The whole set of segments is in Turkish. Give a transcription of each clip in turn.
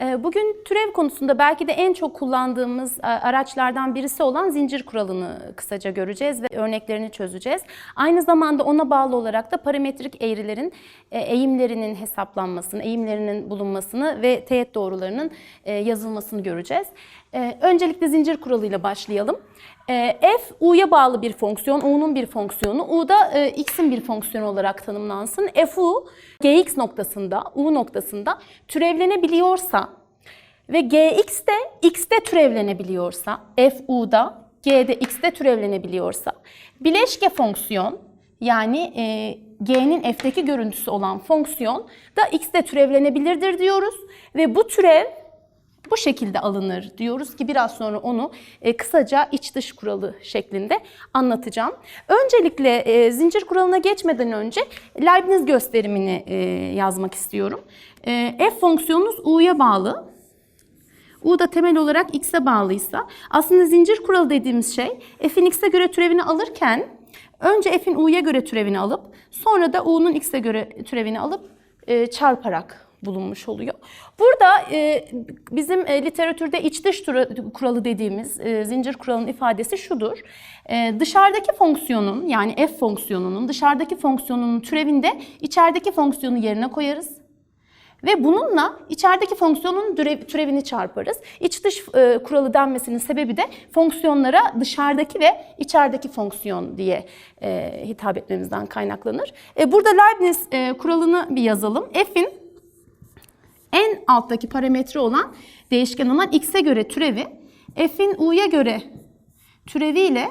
Ee, Bugün türev konusunda belki de en çok kullandığımız e, araçlardan birisi olan zincir kuralını kısaca göreceğiz ve örneklerini çözeceğiz. Aynı zamanda ona bağlı olarak da parametrik eğrilerin e, eğimlerinin hesaplanmasını, eğimlerinin bulunmasını ve teğet doğrularının e, yazılmasını göreceğiz. E, Öncelikle zincir kuralıyla başlayalım. E, F, U'ya bağlı bir fonksiyon, U'nun bir fonksiyonu. U da e, X'in bir fonksiyonu olarak tanımlansın. Fu, Gx noktasında, U noktasında türevlenebiliyorsa ve Gx de X'te türevlenebiliyorsa, Fu'da, G'de X'te türevlenebiliyorsa, bileşke fonksiyon yani e, G'nin F'deki görüntüsü olan fonksiyon da X'te türevlenebilirdir diyoruz. Ve bu türev bu şekilde alınır diyoruz ki biraz sonra onu e, kısaca iç dış kuralı şeklinde anlatacağım. Öncelikle e, zincir kuralına geçmeden önce Leibniz gösterimini e, yazmak istiyorum. F fonksiyonunuz u'ya bağlı. U da temel olarak x'e bağlıysa aslında zincir kuralı dediğimiz şey f'in x'e göre türevini alırken önce f'in u'ya göre türevini alıp sonra da u'nun x'e göre türevini alıp çarparak bulunmuş oluyor. Burada e, bizim e, literatürde iç dış kuralı dediğimiz e, zincir kuralının ifadesi şudur. E, dışarıdaki fonksiyonun yani f fonksiyonunun dışarıdaki fonksiyonunun türevinde içerideki fonksiyonu yerine koyarız. Ve bununla içerideki fonksiyonun türev- türevini çarparız. İç dış e, kuralı denmesinin sebebi de fonksiyonlara dışarıdaki ve içerideki fonksiyon diye e, hitap etmemizden kaynaklanır. E, burada Leibniz e, kuralını bir yazalım. F'in en alttaki parametre olan değişken olan x'e göre türevi f'in u'ya göre türeviyle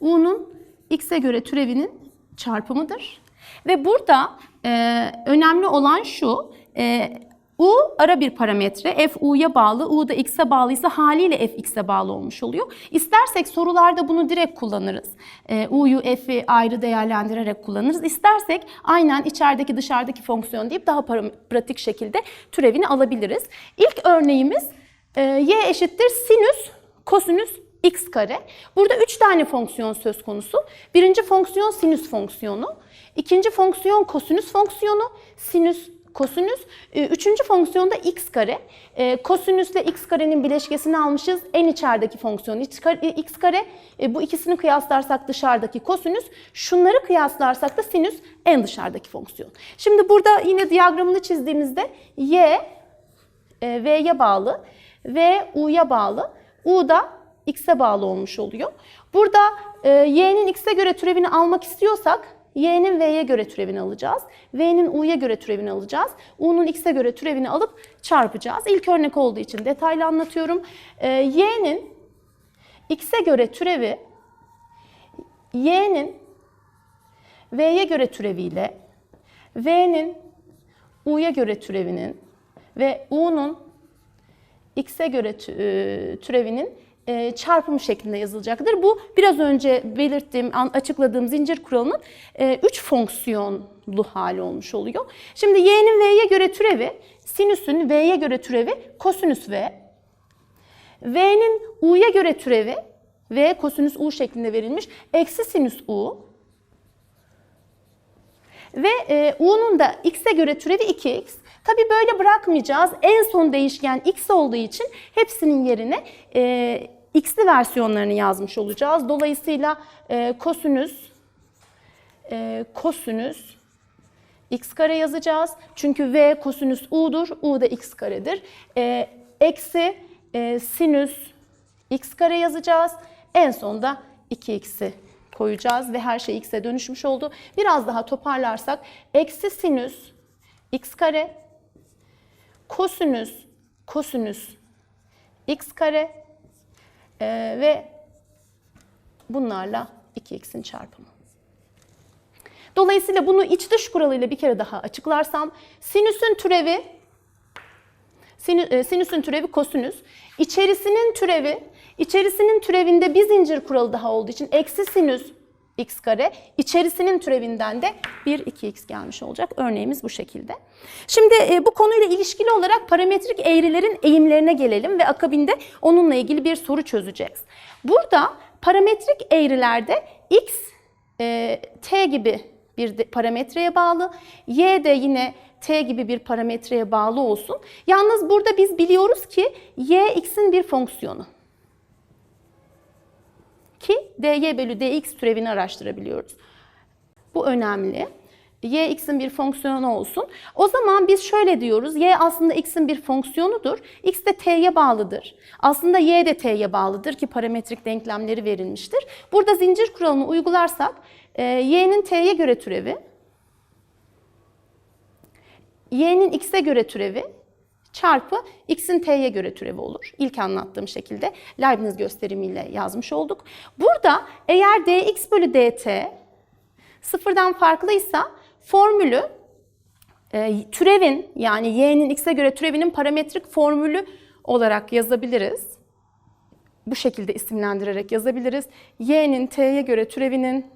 u'nun x'e göre türevinin çarpımıdır. Ve burada e, önemli olan şu, e, u ara bir parametre, f u'ya bağlı, u da x'e bağlıysa haliyle f x'e bağlı olmuş oluyor. İstersek sorularda bunu direkt kullanırız. E, u'yu f'i ayrı değerlendirerek kullanırız. İstersek aynen içerideki dışarıdaki fonksiyon deyip daha pratik şekilde türevini alabiliriz. İlk örneğimiz e, y eşittir sinüs kosinüs x kare. Burada üç tane fonksiyon söz konusu. Birinci fonksiyon sinüs fonksiyonu. ikinci fonksiyon kosinüs fonksiyonu. Sinüs kosinüs. Ee, Üçüncü fonksiyon da x kare. Ee, Kosinüsle x karenin bileşkesini almışız. En içerideki fonksiyon kare. x kare. Ee, Bu ikisini kıyaslarsak dışarıdaki kosinüs. Şunları kıyaslarsak da sinüs en dışarıdaki fonksiyon. Şimdi burada yine diyagramını çizdiğimizde y e, V'ye bağlı V U'ya bağlı. U da X'e bağlı olmuş oluyor. Burada e, Y'nin X'e göre türevini almak istiyorsak Y'nin V'ye göre türevini alacağız. V'nin U'ya göre türevini alacağız. U'nun X'e göre türevini alıp çarpacağız. İlk örnek olduğu için detaylı anlatıyorum. E, Y'nin X'e göre türevi Y'nin V'ye göre türeviyle V'nin U'ya göre türevinin ve U'nun X'e göre e, türevinin e, çarpımı şeklinde yazılacaktır. Bu biraz önce belirttiğim, açıkladığım zincir kuralının 3 fonksiyonlu hali olmuş oluyor. Şimdi y'nin v'ye göre türevi, sinüsün v'ye göre türevi kosinüs v. V'nin u'ya göre türevi, v kosinüs u şeklinde verilmiş, eksi sinüs u. Ve e, u'nun da x'e göre türevi 2x. Tabi böyle bırakmayacağız. En son değişken x olduğu için hepsinin yerine e, x'li versiyonlarını yazmış olacağız. Dolayısıyla e, kosinüs, e, kosinüs x kare yazacağız. Çünkü v kosinüs u'dur, u da x karedir. E, eksi e, sinüs x kare yazacağız. En sonda 2x'i koyacağız ve her şey x'e dönüşmüş oldu. Biraz daha toparlarsak eksi sinüs x kare kosinüs kosinüs x kare e, ve bunlarla 2x'in çarpımı. Dolayısıyla bunu iç dış kuralıyla bir kere daha açıklarsam sinüsün türevi e, sinüsün türevi kosinüs, içerisinin türevi, içerisinin türevinde bir zincir kuralı daha olduğu için eksi sinüs x kare, içerisinin türevinden de 1 2x gelmiş olacak. Örneğimiz bu şekilde. Şimdi e, bu konuyla ilişkili olarak parametrik eğrilerin eğimlerine gelelim ve akabinde onunla ilgili bir soru çözeceğiz. Burada parametrik eğrilerde x e, t gibi bir parametreye bağlı. Y de yine t gibi bir parametreye bağlı olsun. Yalnız burada biz biliyoruz ki y x'in bir fonksiyonu. Ki dy bölü dx türevini araştırabiliyoruz. Bu önemli. y x'in bir fonksiyonu olsun. O zaman biz şöyle diyoruz. y aslında x'in bir fonksiyonudur. x de t'ye bağlıdır. Aslında y de t'ye bağlıdır ki parametrik denklemleri verilmiştir. Burada zincir kuralını uygularsak e, y'nin t'ye göre türevi, y'nin x'e göre türevi çarpı x'in t'ye göre türevi olur. İlk anlattığım şekilde Leibniz gösterimiyle yazmış olduk. Burada eğer dx bölü dt sıfırdan farklıysa formülü e, türevin yani y'nin x'e göre türevinin parametrik formülü olarak yazabiliriz. Bu şekilde isimlendirerek yazabiliriz. y'nin t'ye göre türevinin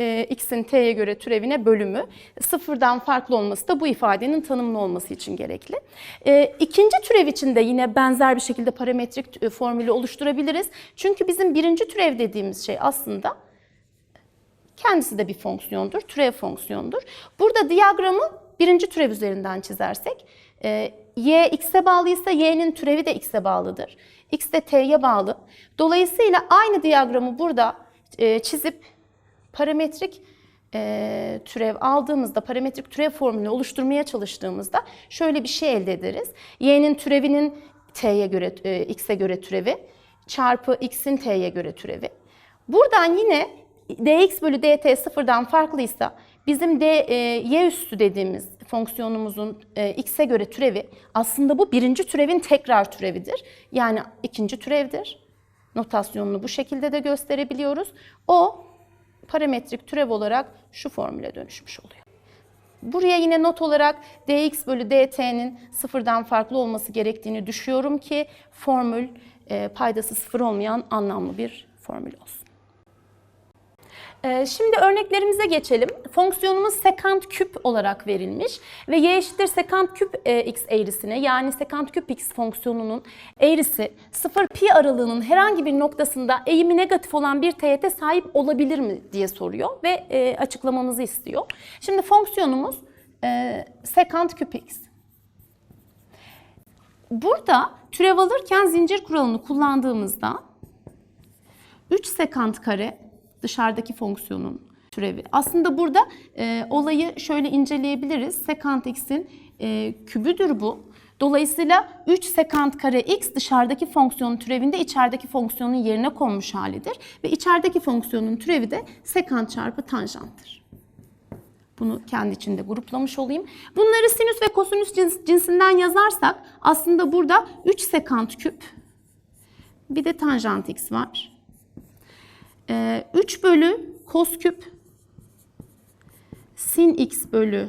e, x'in t'ye göre türevine bölümü sıfırdan farklı olması da bu ifadenin tanımlı olması için gerekli. E, ikinci türev için de yine benzer bir şekilde parametrik e, formülü oluşturabiliriz. Çünkü bizim birinci türev dediğimiz şey aslında kendisi de bir fonksiyondur, türev fonksiyondur. Burada diyagramı birinci türev üzerinden çizersek, e, y x'e bağlıysa y'nin türevi de x'e bağlıdır. x de t'ye bağlı. Dolayısıyla aynı diyagramı burada e, çizip parametrik e, türev aldığımızda, parametrik türev formülünü oluşturmaya çalıştığımızda şöyle bir şey elde ederiz. y'nin türevinin t'ye göre, e, x'e göre türevi çarpı x'in t'ye göre türevi. Buradan yine dx bölü dt sıfırdan farklıysa bizim d, e, y üstü dediğimiz fonksiyonumuzun e, x'e göre türevi aslında bu birinci türevin tekrar türevidir. Yani ikinci türevdir. Notasyonunu bu şekilde de gösterebiliyoruz. O parametrik türev olarak şu formüle dönüşmüş oluyor. Buraya yine not olarak dx bölü dt'nin sıfırdan farklı olması gerektiğini düşüyorum ki formül e, paydası sıfır olmayan anlamlı bir formül olsun. Ee, Şimdi örneklerimize geçelim. Fonksiyonumuz sekant küp olarak verilmiş ve y eşittir sekant küp e, x eğrisine yani sekant küp x fonksiyonunun eğrisi 0 pi aralığının herhangi bir noktasında eğimi negatif olan bir teğete sahip olabilir mi diye soruyor ve e, açıklamamızı istiyor. Şimdi fonksiyonumuz e, sekant küp x. Burada türev alırken zincir kuralını kullandığımızda 3 sekant kare dışarıdaki fonksiyonun türevi. Aslında burada e, olayı şöyle inceleyebiliriz. Sekant x'in e, kübüdür bu. Dolayısıyla 3 sekant kare x dışarıdaki fonksiyonun türevinde içerideki fonksiyonun yerine konmuş halidir. Ve içerideki fonksiyonun türevi de sekant çarpı tanjanttır. Bunu kendi içinde gruplamış olayım. Bunları sinüs ve kosinüs cins- cinsinden yazarsak aslında burada 3 sekant küp bir de tanjant x var. Ee, 3 bölü kos küp sin x bölü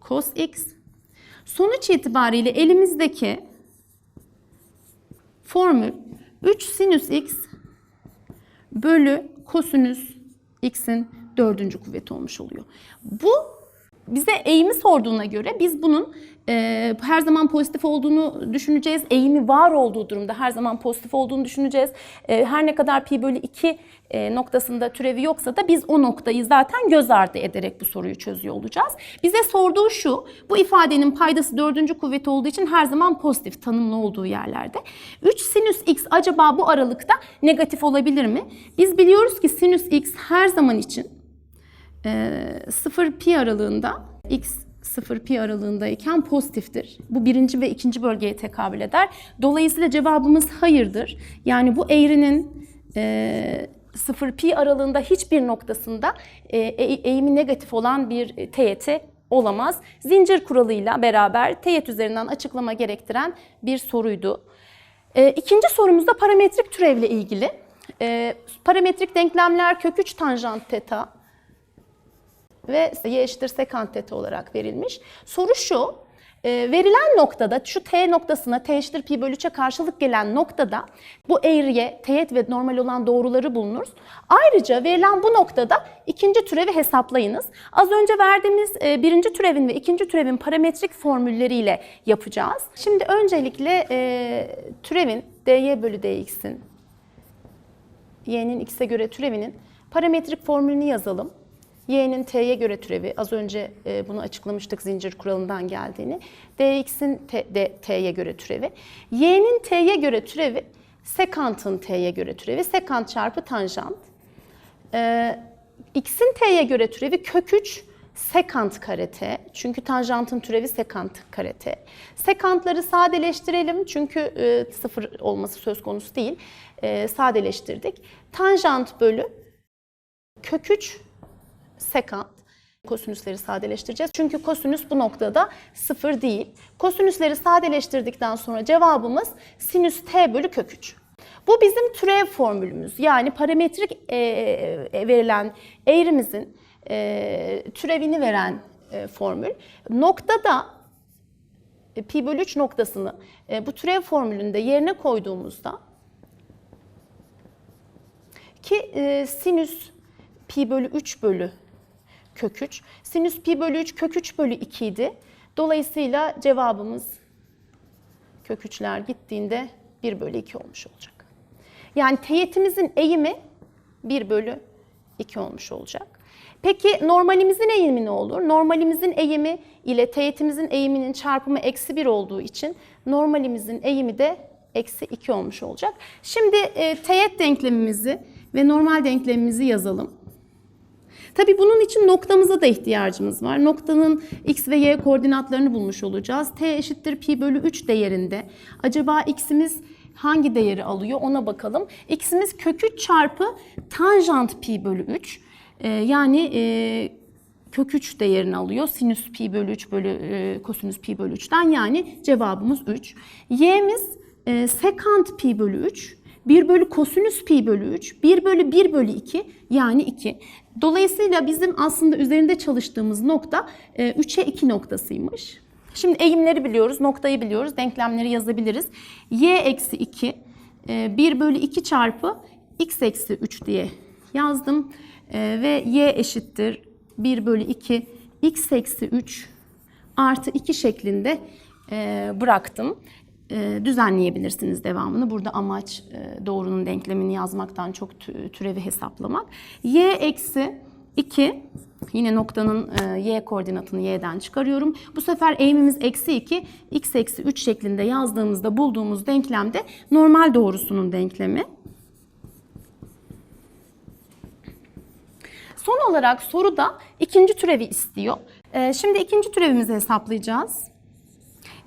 kos x. Sonuç itibariyle elimizdeki formül 3 sinüs x bölü kosinüs x'in dördüncü kuvveti olmuş oluyor. Bu bize eğimi sorduğuna göre biz bunun e, her zaman pozitif olduğunu düşüneceğiz. Eğimi var olduğu durumda her zaman pozitif olduğunu düşüneceğiz. E, her ne kadar pi bölü 2 e, noktasında türevi yoksa da biz o noktayı zaten göz ardı ederek bu soruyu çözüyor olacağız. Bize sorduğu şu, bu ifadenin paydası dördüncü kuvveti olduğu için her zaman pozitif tanımlı olduğu yerlerde. 3 sinüs x acaba bu aralıkta negatif olabilir mi? Biz biliyoruz ki sinüs x her zaman için e, 0 pi aralığında x 0 pi aralığındayken pozitiftir. Bu birinci ve ikinci bölgeye tekabül eder. Dolayısıyla cevabımız hayırdır. Yani bu eğrinin e, 0 pi aralığında hiçbir noktasında e, e- eğimi negatif olan bir teğet olamaz. Zincir kuralıyla beraber teğet üzerinden açıklama gerektiren bir soruydu. E, ikinci sorumuz da parametrik türevle ilgili. E, parametrik denklemler kök 3 tanjant teta ve y eşittir sekant teta olarak verilmiş. Soru şu, e, verilen noktada şu t noktasına t eşittir pi bölü 3'e karşılık gelen noktada bu eğriye teğet ve normal olan doğruları bulunur. Ayrıca verilen bu noktada ikinci türevi hesaplayınız. Az önce verdiğimiz e, birinci türevin ve ikinci türevin parametrik formülleriyle yapacağız. Şimdi öncelikle e, türevin dy bölü dx'in y'nin x'e göre türevinin parametrik formülünü yazalım. Y'nin t'ye göre türevi, az önce e, bunu açıklamıştık zincir kuralından geldiğini. dx'in t- de- t'ye göre türevi. y'nin t'ye göre türevi, sekantın t'ye göre türevi, sekant çarpı tanjant. Ee, x'in t'ye göre türevi kök 3 sekant kare t. Çünkü tanjantın türevi sekant kare t. Sekantları sadeleştirelim çünkü e, sıfır olması söz konusu değil. E, sadeleştirdik. Tanjant bölü kök 3 sekant. Kosinüsleri sadeleştireceğiz. Çünkü kosinüs bu noktada sıfır değil. Kosinüsleri sadeleştirdikten sonra cevabımız sinüs t bölü kök 3. Bu bizim türev formülümüz. Yani parametrik e, e, verilen eğrimizin e, türevini veren e, formül. Noktada e, pi bölü 3 noktasını e, bu türev formülünde yerine koyduğumuzda ki e, sinüs pi bölü 3 bölü kök 3. Sinüs pi bölü 3 kök 3 bölü 2 idi. Dolayısıyla cevabımız kök 3'ler gittiğinde 1 bölü 2 olmuş olacak. Yani teğetimizin eğimi 1 bölü 2 olmuş olacak. Peki normalimizin eğimi ne olur? Normalimizin eğimi ile teğetimizin eğiminin çarpımı eksi 1 olduğu için normalimizin eğimi de eksi 2 olmuş olacak. Şimdi e, teğet denklemimizi ve normal denklemimizi yazalım. Tabii bunun için noktamıza da ihtiyacımız var. Noktanın x ve y koordinatlarını bulmuş olacağız. t eşittir pi bölü 3 değerinde. Acaba x'imiz hangi değeri alıyor ona bakalım. x'imiz kök 3 çarpı tanjant pi bölü 3. Ee, yani e, kök 3 değerini alıyor. Sinüs pi bölü 3 bölü e, kosinüs pi bölü 3'ten yani cevabımız 3. y'miz e, sekant pi bölü 3. 1 bölü kosinüs pi bölü 3, 1 bölü 1 bölü 2 yani 2. Dolayısıyla bizim aslında üzerinde çalıştığımız nokta e, 3'e 2 noktasıymış. Şimdi eğimleri biliyoruz, noktayı biliyoruz, denklemleri yazabiliriz. y eksi 2, e, 1 bölü 2 çarpı x eksi 3 diye yazdım. E, ve y eşittir 1 bölü 2 x eksi 3 artı 2 şeklinde e, bıraktım. E, düzenleyebilirsiniz devamını. Burada amaç e, doğrunun denklemini yazmaktan çok tü- türevi hesaplamak. y eksi 2 yine noktanın e, y koordinatını y'den çıkarıyorum. Bu sefer eğimimiz eksi 2 x eksi 3 şeklinde yazdığımızda bulduğumuz denklemde normal doğrusunun denklemi. Son olarak soruda ikinci türevi istiyor. Şimdi ikinci türevimizi hesaplayacağız.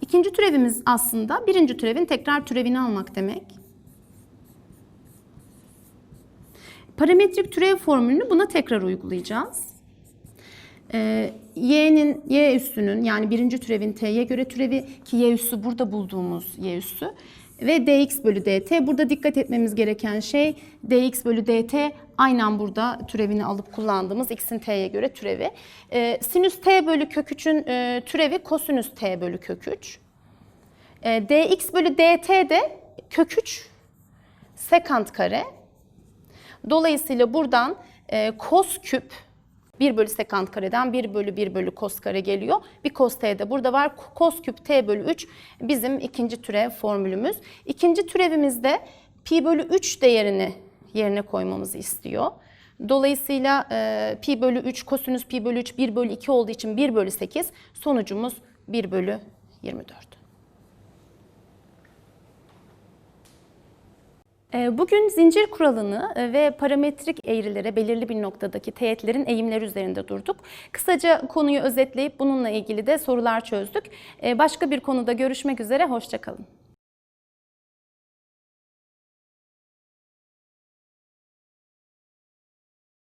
İkinci türevimiz aslında birinci türevin tekrar türevini almak demek. Parametrik türev formülünü buna tekrar uygulayacağız. Ee, y'nin y üssünün yani birinci türevin t'ye göre türevi ki y üssü burada bulduğumuz y üssü ve dx bölü dt. Burada dikkat etmemiz gereken şey dx bölü dt aynen burada türevini alıp kullandığımız x'in t'ye göre türevi. Ee, sinüs t bölü kök 3'ün e, türevi kosinüs t bölü kök 3. Ee, dx bölü dt de kök 3 sekant kare. Dolayısıyla buradan e, kos küp 1 bölü sekant kareden 1 bölü 1 bölü kos kare geliyor. Bir kos t de burada var. Kos küp t bölü 3 bizim ikinci türev formülümüz. İkinci türevimizde pi bölü 3 değerini yerine koymamızı istiyor. Dolayısıyla e, pi bölü 3 kosinüs pi bölü 3 1 bölü 2 olduğu için 1 bölü 8 sonucumuz 1 bölü 24. Bugün zincir kuralını e, ve parametrik eğrilere belirli bir noktadaki teğetlerin eğimleri üzerinde durduk. Kısaca konuyu özetleyip bununla ilgili de sorular çözdük. Ee, Başka bir konuda görüşmek üzere, hoşçakalın.